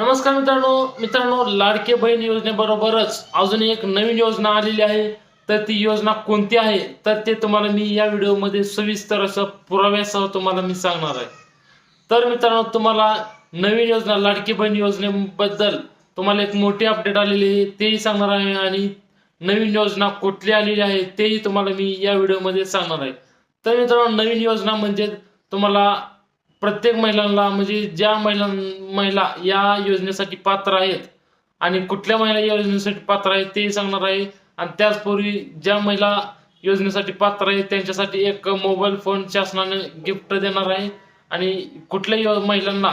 नमस्कार मित्रांनो. मित्रांनो लाडके बहीण योजनेबरोबरच अजून एक नवीन योजना आलेली आहे. तर ती योजना कोणती आहे? तर ते तुम्हाला मी या व्हिडिओमध्ये सविस्तर असं पुराव्यासह तुम्हाला मी सांगणार आहे. तर मित्रांनो तुम्हाला नवीन योजना लाडकी बहीण योजनेबद्दल तुम्हाला एक मोठी अपडेट आलेली आहे तेही सांगणार आहे आणि नवीन योजना कुठली आलेली आहे तेही तुम्हाला मी या व्हिडिओमध्ये सांगणार आहे. तर मित्रांनो नवीन योजना म्हणजे तुम्हाला प्रत्येक महिलांना म्हणजे ज्या महिला महिला या योजनेसाठी पात्र आहेत आणि कुठल्या महिला या योजनेसाठी पात्र आहेत ते सांगणार आहे. आणि त्याचपूर्वी ज्या महिला योजनेसाठी पात्र आहेत त्यांच्यासाठी एक मोबाईल फोन शासनाने गिफ्ट देणार आहे. आणि कुठल्या यो- महिलांना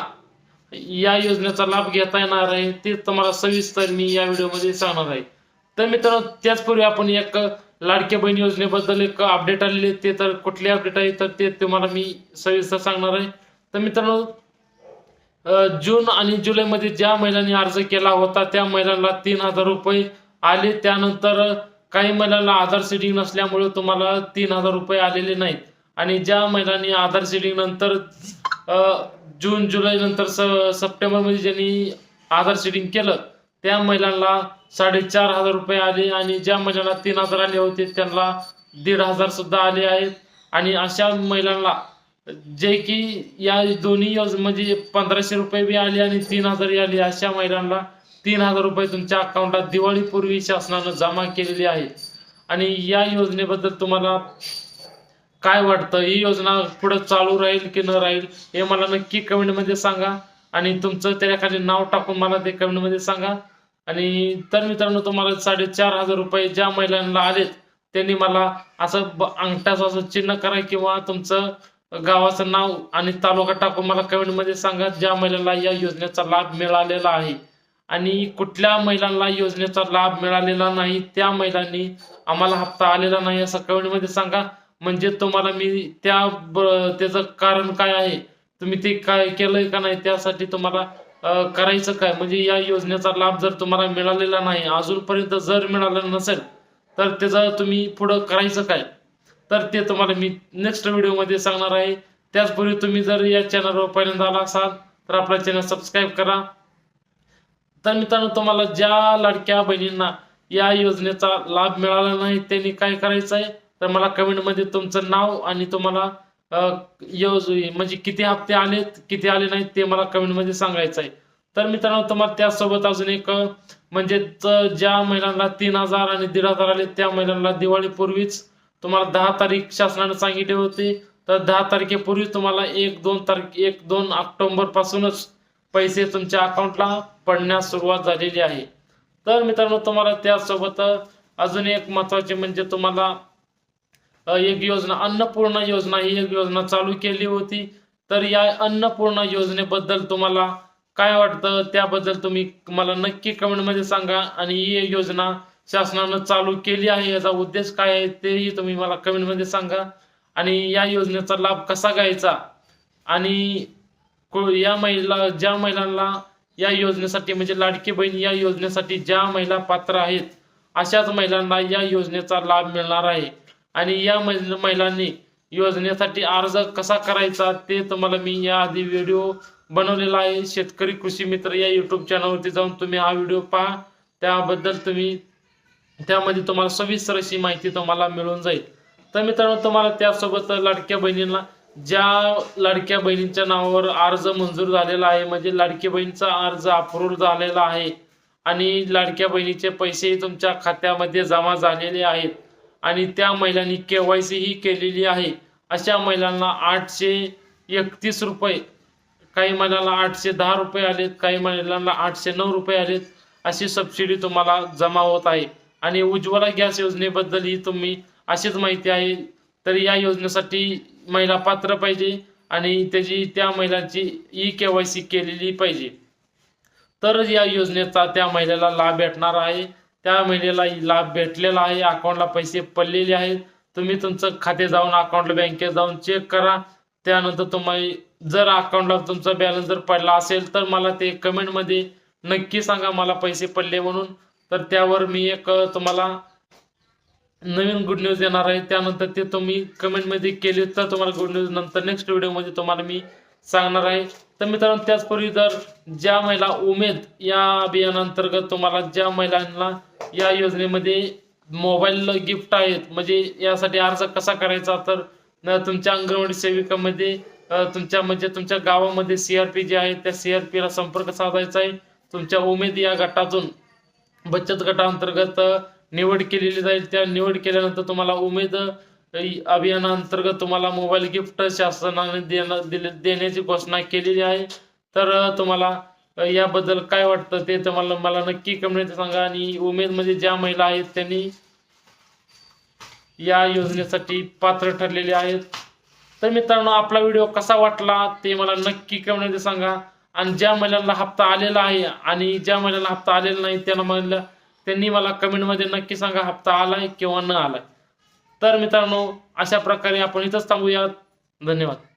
या योजनेचा लाभ घेता येणार आहे ते तुम्हाला सविस्तर मी या व्हिडिओमध्ये सांगणार आहे. तर मित्रांनो त्याचपूर्वी आपण एक लाडक्या बहीण योजनेबद्दल एक अपडेट आलेले ते तर कुठले अपडेट आहे तर ते तुम्हाला मी सविस्तर सांगणार आहे. तर मित्रांनो जून आणि जुलैमध्ये ज्या महिलांनी अर्ज केला होता त्या महिलांना तीन हजार रुपये आले. त्यानंतर काही महिलांना आधार सीडिंग नसल्यामुळे तुम्हाला तीन हजार रुपये आलेले नाहीत. आणि ज्या महिलांनी आधार सीडिंग नंतर जून जुलै नंतर स सप्टेंबरमध्ये ज्यांनी आधार सीडिंग केलं त्या महिलांना साडेचार हजार रुपये आले. आणि ज्या महिलांना तीन हजार आले होते त्यांना दीड हजार सुद्धा आले आहेत. आणि अशा महिलांना जे की या दोन्ही योज म्हणजे पंधराशे रुपये बी आले आणि तीन हजार आले अशा महिलांना तीन हजार रुपये तुमच्या अकाउंटात दिवाळीपूर्वी शासनानं जमा केलेली आहे. आणि या योजनेबद्दल तुम्हाला काय वाटतं? ही योजना पुढे चालू राहील की न राहील हे मला नक्की कमेंटमध्ये सांगा. आणि तुमचं त्याच्याखाली नाव टाकून मला ते कमेंटमध्ये सांगा. आणि तर मित्रांनो तुम्हाला साडेचार हजार रुपये ज्या महिलांना आलेत त्यांनी मला असं ब- अंगठाचं असं चिन्ह करा किंवा तुमचं गावाचं नाव आणि तालुका टाकून मला कमेंटमध्ये सांगा ज्या महिलांना या योजनेचा लाभ मिळालेला आहे. आणि कुठल्या महिलांना योजनेचा लाभ मिळालेला नाही त्या महिलांनी आम्हाला हप्ता आलेला नाही असं कमेंटमध्ये सांगा. म्हणजे तुम्हाला मी त्या त्याचं कारण काय आहे? तुम्ही ते काय केलंय का नाही? त्यासाठी तुम्हाला करायचं काय? म्हणजे या योजनेचा लाभ जर तुम्हाला मिळालेला नाही अजूनपर्यंत जर मिळाला नसेल तर त्याचं तुम्ही पुढं करायचं काय? तर ते तुम्हाला मी नेक्स्ट व्हिडिओमध्ये सांगणार आहे. त्याचपूर्वी तुम्ही जर या चॅनलवर पहिल्यांदा आला असाल तर आपला चॅनल सबस्क्राईब करा. तर मित्रांनो तुम्हाला ज्या लाडक्या बहिणींना या योजनेचा लाभ मिळाला नाही त्यांनी काय करायचं आहे? तर मला कमेंटमध्ये तुमचं नाव आणि तुम्हाला योज म्हणजे किती हप्ते आलेत किती आले नाहीत ते मला कमेंटमध्ये सांगायचं आहे. तर मित्रांनो तुम्हाला त्यासोबत अजून एक म्हणजे ज्या महिलांना तीन हजार आणि दीड हजार आले त्या महिलांना दिवाळीपूर्वीच तुम्हाला दहा तारीख शासनाने सांगितले होते. तर दहा तारखेपूर्वी तुम्हाला एक दोन तारीख एक दोन ऑक्टोबर पासूनच पैसे तुमच्या अकाउंटला पडण्यास सुरुवात झालेली आहे. तर मित्रांनो तुम्हाला त्यासोबत अजून एक महत्त्वाचे म्हणजे तुम्हाला एक योजना अन्नपूर्णा योजना ही एक योजना चालू केली होती. तर या अन्नपूर्णा योजनेबद्दल तुम्हाला काय वाटतं? त्याबद्दल तुम्ही मला नक्की कमेंटमध्ये सांगा. आणि ही योजना शासनानं चालू केली आहे. याचा उद्देश काय आहे तेही तुम्ही मला कमेंटमध्ये सांगा. आणि या योजनेचा लाभ कसा घ्यायचा? आणि को- या महिला ज्या महिलांना या योजनेसाठी म्हणजे लाडकी बहीण या योजनेसाठी ज्या महिला पात्र आहेत अशाच महिलांना या योजनेचा लाभ मिळणार आहे. आणि या महिलांनी योजनेसाठी अर्ज कसा करायचा ते तुम्हाला मी या आधी व्हिडिओ बनवलेला आहे. शेतकरी कृषी मित्र या यूट्यूब चॅनलवरती जाऊन तुम्ही हा व्हिडिओ पहा. त्याबद्दल तुम्ही त्यामध्ये तुम्हाला सविस्तर अशी माहिती तुम्हाला मिळून जाईल. तर मित्रांनो तुम्हाला त्यासोबत लाडक्या बहिणींना ज्या लाडक्या बहिणींच्या नावावर अर्ज मंजूर झालेला आहे म्हणजे लाडकी बहिणीचा अर्ज अप्रूव्ह झालेला आहे आणि लाडक्या बहिणीचे पैसे तुमच्या खात्यामध्ये जमा झालेले आहेत आणि त्या महिलांनी के वाय सी ही केलेली आहे. अशा महिलांना आठशे एकतीस रुपये काही महिलांना आठशे दहा रुपये आलेत काही महिलांना आठशे नऊ रुपये आलेत अशी सबसिडी तुम्हाला जमा होत आहे. आणि उज्ज्वला गॅस योजनेबद्दल ही तुम्ही अशीच माहिती आहे तर या योजनेसाठी महिला पात्र पाहिजे आणि त्याची त्या महिलांची ई के वाय सी केलेली पाहिजे. तर या योजनेचा त्या महिलेला लाभ भेटणार आहे. त्या महिलेला लाभ भेटलेला आहे अकाउंटला पैसे पडलेले आहेत. तुम्ही तुमचं खाते जाऊन अकाउंटला बँकेत जाऊन चेक करा. त्यानंतर तुम्ही जर अकाउंटला तुमचा बॅलन्स जर पडला असेल तर मला ते कमेंटमध्ये नक्की सांगा मला पैसे पडले म्हणून. तर त्यावर मी एक तुम्हाला नवीन गुड न्यूज येणार आहे. त्यानंतर ते तुम्ही कमेंटमध्ये केले तर तुम्हाला गुड न्यूज नंतर नेक्स्ट व्हिडिओमध्ये तुम्हाला मी सांगणार आहे. तर मित्रांनो त्याचपूर्वी जर ज्या महिला उमेद या अभियानांतर्गत तुम्हाला ज्या महिलांना या योजनेमध्ये मोबाईल गिफ्ट आहेत म्हणजे यासाठी अर्ज कसा करायचा तर तुमच्या अंगणवाडी सेविकामध्ये तुमच्या म्हणजे तुमच्या गावामध्ये सीआरपी जे आहे त्या सीआरपीला संपर्क साधायचा आहे. तुमच्या उमेद या गटातून बचत गटाअंतर्गत निवड केलेली जाईल. त्या निवड केल्यानंतर तुम्हाला उमेद अभियानांतर्गत अभियानाअंतर्गत तुम्हाला मोबाईल गिफ्ट शासनाने देणं दिले देण्याची घोषणा केलेली आहे. तर तुम्हाला याबद्दल काय वाटतं ते तुम्हाला मला नक्की कमेंट सांगा. आणि उमेद म्हणजे ज्या महिला आहेत त्यांनी या योजनेसाठी पात्र ठरलेले आहेत. तर मित्रांनो आपला व्हिडिओ कसा वाटला ते मला नक्की कमेंटमध्ये सांगा. आणि ज्या महिलांना हप्ता आलेला आहे आणि ज्या महिलांना हप्ता आलेला नाही त्यांना म्हणलं त्यांनी मला कमेंटमध्ये नक्की सांगा हप्ता आलाय किंवा न आलाय. तर मित्रांनो अशा प्रकारे आपण इथंच थांबूयात. धन्यवाद.